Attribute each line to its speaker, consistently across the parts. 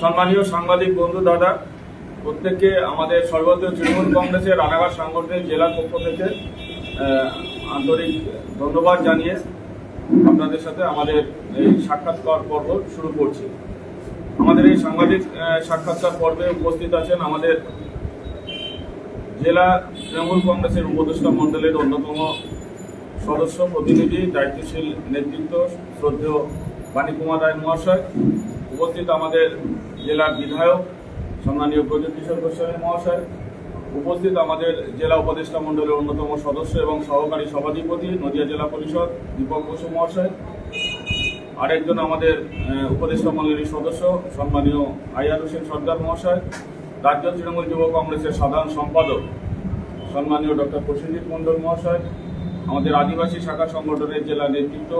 Speaker 1: সম্মানীয় সাংবাদিক বন্ধু দাদা, প্রত্যেককে আমাদের সর্বত্র তৃণমূল কংগ্রেসের রানাঘাট সাংগঠনিক জেলার পক্ষ থেকে আন্তরিক ধন্যবাদ জানিয়ে আপনাদের সাথে আমাদের এই সাক্ষাৎকার পর্ব শুরু করছি। আমাদের এই সাংবাদিক সাক্ষাৎকার পর্বে উপস্থিত আছেন আমাদের জেলা তৃণমূল কংগ্রেসের উপদেষ্টা মণ্ডলের অন্যতম সদস্য, প্রতিনিধি, দায়িত্বশীল নেতৃত্ব, শ্রদ্ধেয় বাণীকুমার রায় মহাশয়, উপস্থিত আমাদের জেলার বিধায়ক, সম্মানীয় প্রজ্যোৎ কিশোর গোস্বামী মহাশয়, উপস্থিত আমাদের জেলা উপদেষ্টা মণ্ডলের অন্যতম সদস্য এবং সহকারী সভাধিপতি, নদিয়া জেলা পরিষদ, দীপক বসু মহাশয়, আরেকজন আমাদের উপদেষ্টা মণ্ডলীর সদস্য, সম্মানীয় আইয়ার হোসেন সর্দার মহাশয়, রাজ্য তৃণমূল যুব কংগ্রেসের সাধারণ সম্পাদক, সম্মানীয় ডক্টর প্রসেনজিৎ মণ্ডল মহাশয়, আমাদের আদিবাসী শাখা সংগঠনের জেলা নেতৃত্ব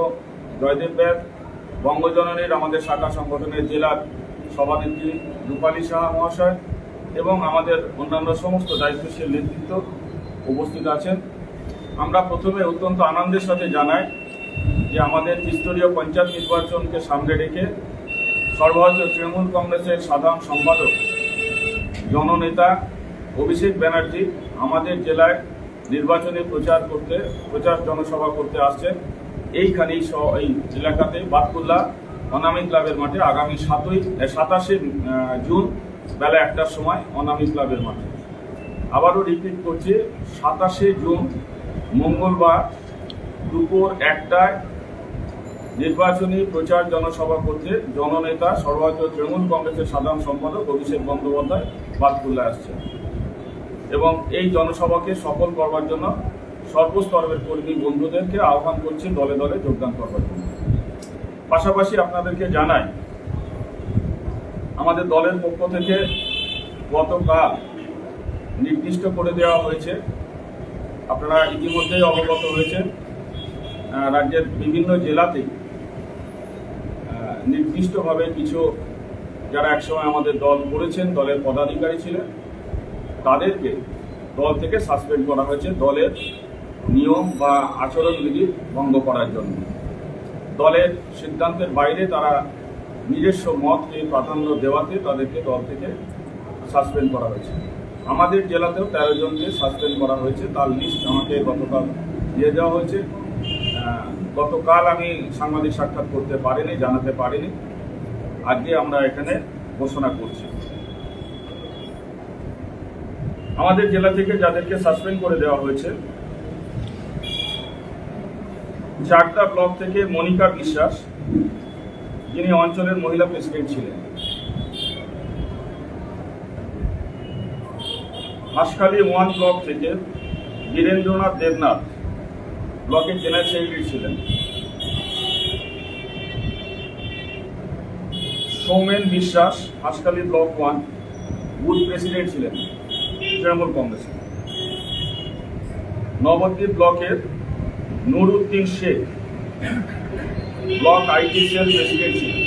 Speaker 1: জয়দেব ব্যাগ বঙ্গজননীর আমাদের শাখা সংগঠনের জেলার সভানেত্রী রূপালী সাহা মহাশয় এবং আমাদের অন্যান্য সমস্ত দায়িত্বশীল নেতৃত্ব উপস্থিত আছেন। আমরা প্রথমে অত্যন্ত আনন্দের সাথে জানাই যে আমাদের ত্রিস্তরীয় পঞ্চায়েত নির্বাচনকে সামনে রেখে সর্বভারতীয় তৃণমূল কংগ্রেসের সাধারণ সম্পাদক, জননেতা অভিষেক ব্যানার্জি আমাদের জেলায় নির্বাচনী প্রচার করতে, প্রচার জনসভা করতে আসছেন। এইখানেই এই এলাকাতে বাতকুল্লা অনামী ক্লাবের মাঠে আগামী সাতই সাতাশে জুন বেলা একটার সময় অনামী ক্লাবের মাঠে। আবারও রিপিট করছি, সাতাশে জুন মঙ্গলবার দুপুর একটায় নির্বাচনী প্রচার জনসভা করতে জননেতা সর্বভারতীয় তৃণমূল কংগ্রেসের সাধারণ সম্পাদক অভিষেক বন্দ্যোপাধ্যায় বাতকুল্লা আসছেন। এবং এই জনসভাকে সফল করবার জন্য সর্বস্তরের কর্মী বন্ধুদেরকে আহ্বান করছি দলে দলে যোগদান করবার জন্য। পাশাপাশি আপনাদেরকে জানাই আমাদের দলের পক্ষ থেকে গতকাল নির্দিষ্ট করে দেওয়া হয়েছে। আপনারা ইতিমধ্যেই অবগত হয়েছেন আহ, রাজ্যের বিভিন্ন জেলাতে নির্দিষ্টভাবে কিছু যারা একসময় আমাদের দল করেছেন দলের পদাধিকারী ছিলেন তাদেরকে দল থেকে সাসপেন্ড করা হয়েছে দলের নিয়ম বা আচরণবিধি ভঙ্গ করার জন্য। দলের সিদ্ধান্তের বাইরে তারা নিজস্ব মতকে প্রাধান্য দেওয়াতে তাদেরকে দল থেকে সাসপেন্ড করা হয়েছে। আমাদের জেলাতেও তেরো জনকে সাসপেন্ড করা হয়েছে। তার লিস্ট আমাকে গতকাল দিয়ে দেওয়া হয়েছে। গতকাল আমি সাংবাদিক সাক্ষাৎ করতে পারিনি, জানাতে পারিনি। আজকে আমরা এখানে ঘোষণা করছি। আমাদের জেলা থেকে যাদেরকে সাসপেন্ড করে দেওয়া হয়েছে, চারটা ব্লক থেকে মনিকা বিশ্বাস, যিনি অঞ্চলের মহিলা প্রেসিডেন্ট ছিলেন। হাসখালী ওয়ান ব্লক থেকে বীরেন্দ্রনাথ দেবনাথ ব্লকের জেনারেল সেক্রেটারি ছিলেন। Soumen Biswas Hanskhali block one booth president ছিলেন। তৃণমূল কংগ্রেসের নবদ্বীপ ব্লকের Nuruddin Sheikh, block IT cell president ছিলেন।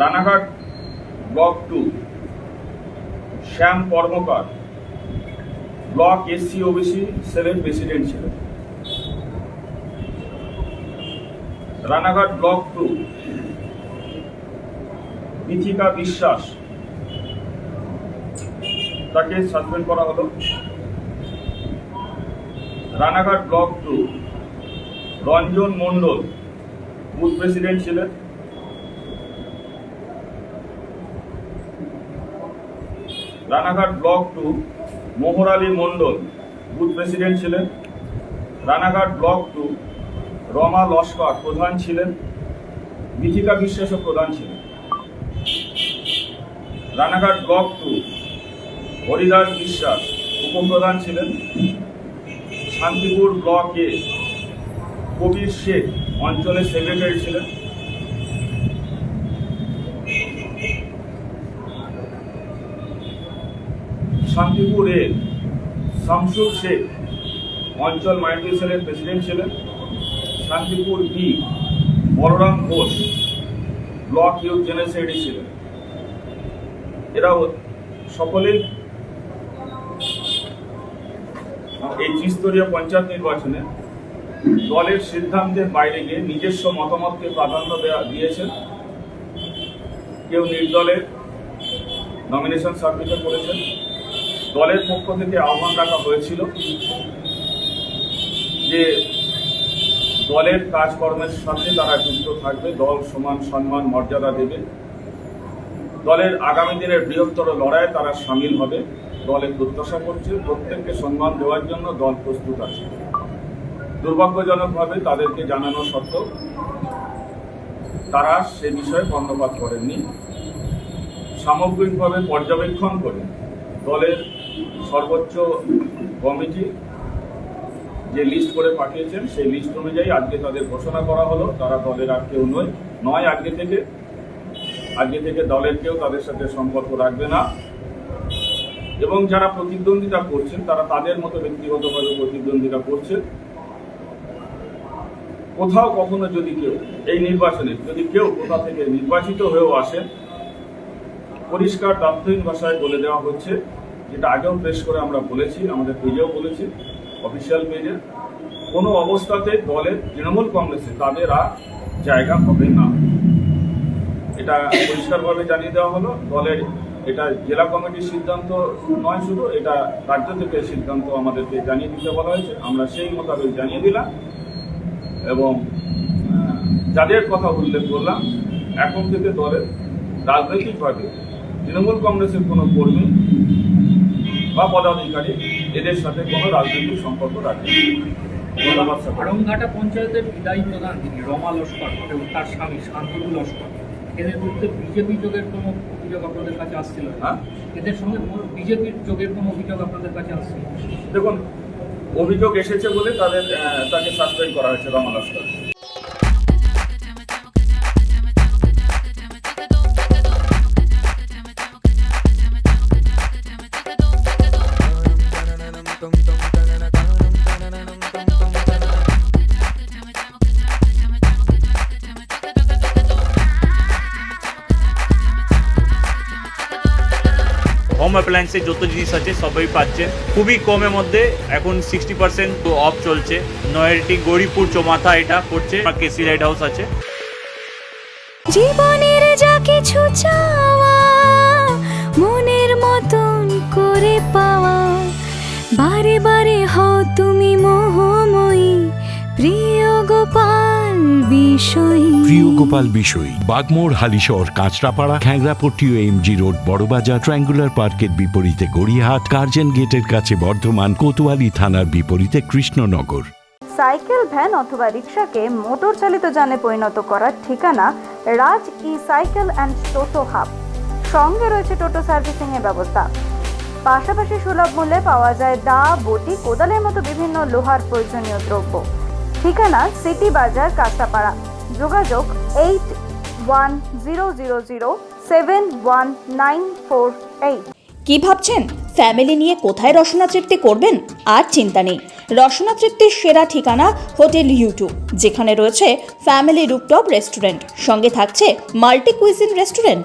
Speaker 1: Ranaghat block two, Shyam Karmakar, block SC OBC সেলের প্রেসিডেন্ট ছিলেন। রানাঘাট ব্লক টু, মিথিকা বিশ্বাস তাকে সাসপেন্ড করা হলো। Ranaghat block two, Ranjan Mondal, booth president ছিলেন। Ranaghat block two Mohar Ali Mondal, booth president ছিলেন। Ranaghat block two, Rama Laskar প্রধান ছিলেন। মিথিকা বিশ্বাসও প্রধান ছিলেন। রানাঘাট ব্লক টু হরিদাস বিশ্বাস উপপ্রধান ছিলেন শান্তিপুর ব্লকে কবির শেখ অঞ্চলের সেক্রেটারি ছিলেন। শান্তিপুরে শামসুর শেখ অঞ্চল মাইনরিটি সেলের প্রেসিডেন্ট ছিলেন। Shantipur B Balaram Ghosh block youth general secretary ছিলেন। এরাও সকলেই এই ত্রিস্তরীয় পঞ্চায়েত নির্বাচনে দলের সিদ্ধান্তের বাইরে গিয়ে নিজস্ব মতামতকে প্রাধান্য দেওয়া দিয়েছেন। কেউ নির্দলের নমিনেশন সাবমিটে করেছেন। দলের পক্ষ থেকে আহ্বান রাখা হয়েছিল যে দলের কাজকর্মের সাথে তারা যুক্ত থাকবে, দল সমান সম্মান, মর্যাদা দেবে। দলের আগামী দিনের বৃহত্তর লড়াইয়ে তারা সামিল হবে। দলে প্রত্যাশা করছে প্রত্যেককে সম্মান দেওয়ার জন্য দল প্রস্তুত আছে। দুর্ভাগ্যজনকভাবে তাদেরকে জানানো সত্ত্বেও তারা সে বিষয়ে কর্ণপাত করেননি। সামগ্রিকভাবে পর্যবেক্ষণ করে দলের সর্বোচ্চ কমিটি যে লিস্ট করে পাঠিয়েছেন, সেই লিস্ট অনুযায়ী আজকে তাদের ঘোষণা করা হলো। তারা দলের আর কেউ নয় নয় আজকে থেকে। আজকে থেকে দলের কেউ তাদের সাথে সম্পর্ক রাখবে না। এবং যারা প্রতিদ্বন্দ্বিতা করছেন, তারা তাদের মতো ব্যক্তিগতভাবে প্রতিদ্বন্দ্বিতা করছে কোথাও কখনো যদি কেউ এই নির্বাচনে, যদি কেউ কোথা থেকে নির্বাচিত হয়েও আসেন, পরিষ্কার দাপ্তহীন ভাষায় বলে দেওয়া হচ্ছে, যেটা আগেও প্রেস করে আমরা বলেছি, আমাদের পেজেও বলেছি, অফিসিয়াল পেজে, কোনো অবস্থাতে দলের তৃণমূল কংগ্রেসে তাদের আর জায়গা হবে না। এটা পরিষ্কারভাবে জানিয়ে দেওয়া হলো, দলের এটা জেলা কমিটির সিদ্ধান্ত নয় শুধু, এটা রাজ্য থেকে সিদ্ধান্ত আমাদেরকে জানিয়ে দিতে বলা হয়েছে। আমরা সেই মোতাবেক জানিয়ে দিলাম এবং যাদের কথা উল্লেখ করলাম, এখন থেকে দলের রাজনৈতিকভাবে তৃণমূল কংগ্রেসের কোনো কর্মী বা পদাধিকারী এদের সাথে কোনো রাজনৈতিক সম্পর্ক রাখে
Speaker 2: পঞ্চায়েতের বিদায়ী প্রধান, যিনি রমা লস্কর, এবং তার স্বামী শান্তনু লস্কর, এদের বিরুদ্ধে বিজেপি যোগের কোনো অভিযোগ আপনাদের কাছে আসছিল?
Speaker 1: হ্যাঁ।
Speaker 2: এদের সঙ্গে বিজেপির যোগের কোনো অভিযোগ আপনাদের কাছে আসছিল
Speaker 1: দেখুন অভিযোগ এসেছে বলে তাদের তাকে সাসপেন্ড করা হয়েছে রমা লস্কর।
Speaker 3: হোম অ্যাপ্লায়েন্সের যত জিনিস আছে, সবই পাচ্ছেন। খুবই কমের মধ্যে এখন সিক্সটি পার্সেন্ট অফ চলছে। নয়ারটি গৌরীপুর চৌমাথা এটা পড়ছে কেসি লাইট হাউস আছে।
Speaker 4: জীবনের যা কিছু চাওয়া, মনের মতন করে পাওয়া। বারে বারে হও তুমি মোহময়ী, প্রিয় গোপাল বিষয়ী।
Speaker 5: প্রিয় গোপাল বিষয় বাগমোড় হালিশহর কাঁচরাপাড়া খ্যাংরাপট্টি ও এমজি রোড বড়বাজার ট্রায়াঙ্গুলার পার্কের বিপরীতে গড়িয়াহাট কার্জন গেটের কাছে বর্ধমান কোতোয়ালি থানার বিপরীতে কৃষ্ণনগর।
Speaker 6: সাইকেল ভ্যান অথবা রিক্সাকে মোটর চালিত যানে পরিণত করার ঠিকানা Raj E cycle and toto hub. সঙ্গে রয়েছে টোটো সার্ভিসিং এর ব্যবস্থা। পাশাপাশি সুলভ মূল্যে পাওয়া যায় দা বটি কোদালের মতো বিভিন্ন লোহার প্রয়োজনীয় দ্রব্য। ঠিকানা সিটি বাজার কাঁচাপাড়া। যোগাযোগ eight one zero zero zero seven one nine four eight.
Speaker 7: কি ভাবছেন? ফ্যামিলি নিয়ে কোথায় রসনা তৃপ্তি করবেন? আর চিন্তা নেই। রসনা তৃপ্তির সেরা ঠিকানা হোটেল ইউটিউব যেখানে রয়েছে ফ্যামিলি রুপটপ রেস্টুরেন্ট। সঙ্গে থাকছে multi cuisine restaurant.